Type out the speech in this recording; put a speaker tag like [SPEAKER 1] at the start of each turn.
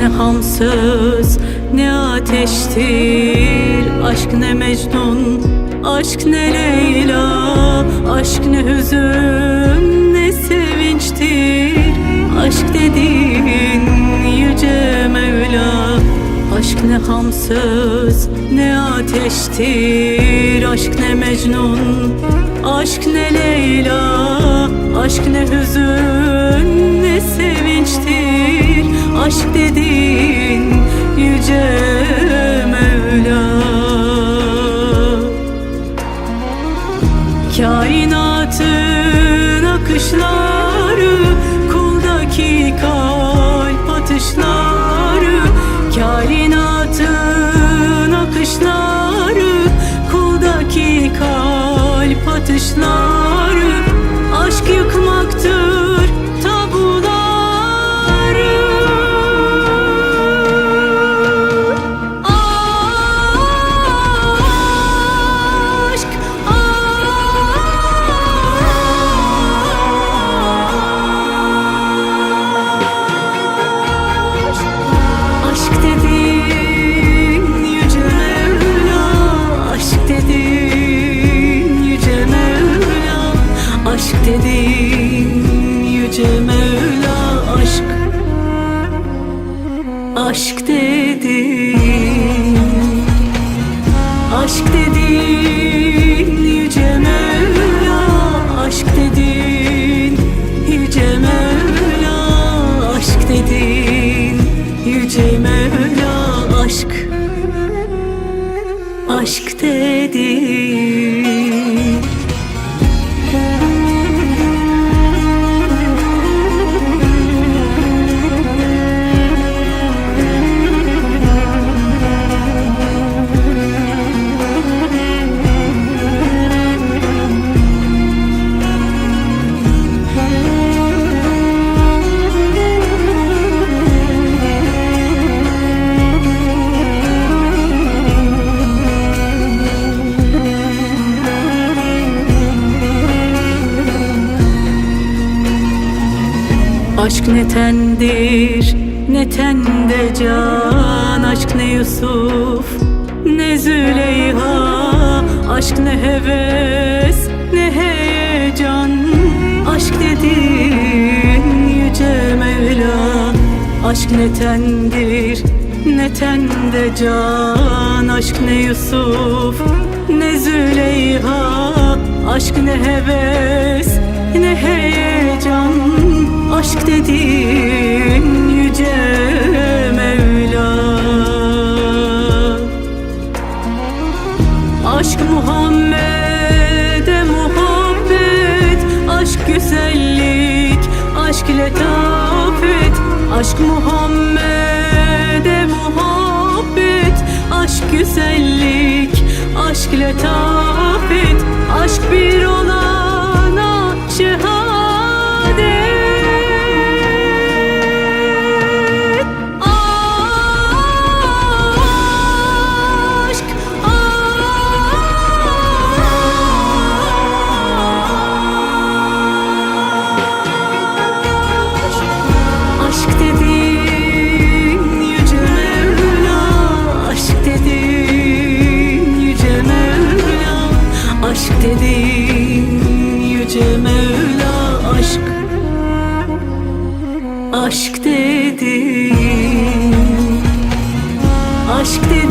[SPEAKER 1] Ne hamsız ne ateştir? Aşk ne Mecnun Aşk ne Leyla? Aşk ne hüzün ne sevinçtir? Aşk dediğin yüce Mevla. Aşk ne hamsız ne ateştir? Aşk ne Mecnun Aşk ne Leyla? Aşk ne hüzün ne sevinçtir Aşk dediğin yüce Mevla. Kainatın akışları Kuldaki kalp atışları. Kainatın akışları Kuldaki kalp atışları. Aşk yıkmaktır Aşk dedin Aşk dedin yüce Mevla Aşk dedin yüce Mevla Aşk dedin yüce Mevla Aşk Aşk dedin Aşk ne tendir ne tende can. Aşk ne Yusuf ne Züleyha. Aşk ne heves ne heyecan. Aşk dedin yüce Mevla. Aşk ne tendir ne tende can. Aşk ne Yusuf ne Züleyha. Aşk ne heves Aşk Muhammed'e muhabbet Aşk güzellik, aşk letafet. Aşk Muhammed'e muhabbet Aşk güzellik, aşk letafet aşk dedi.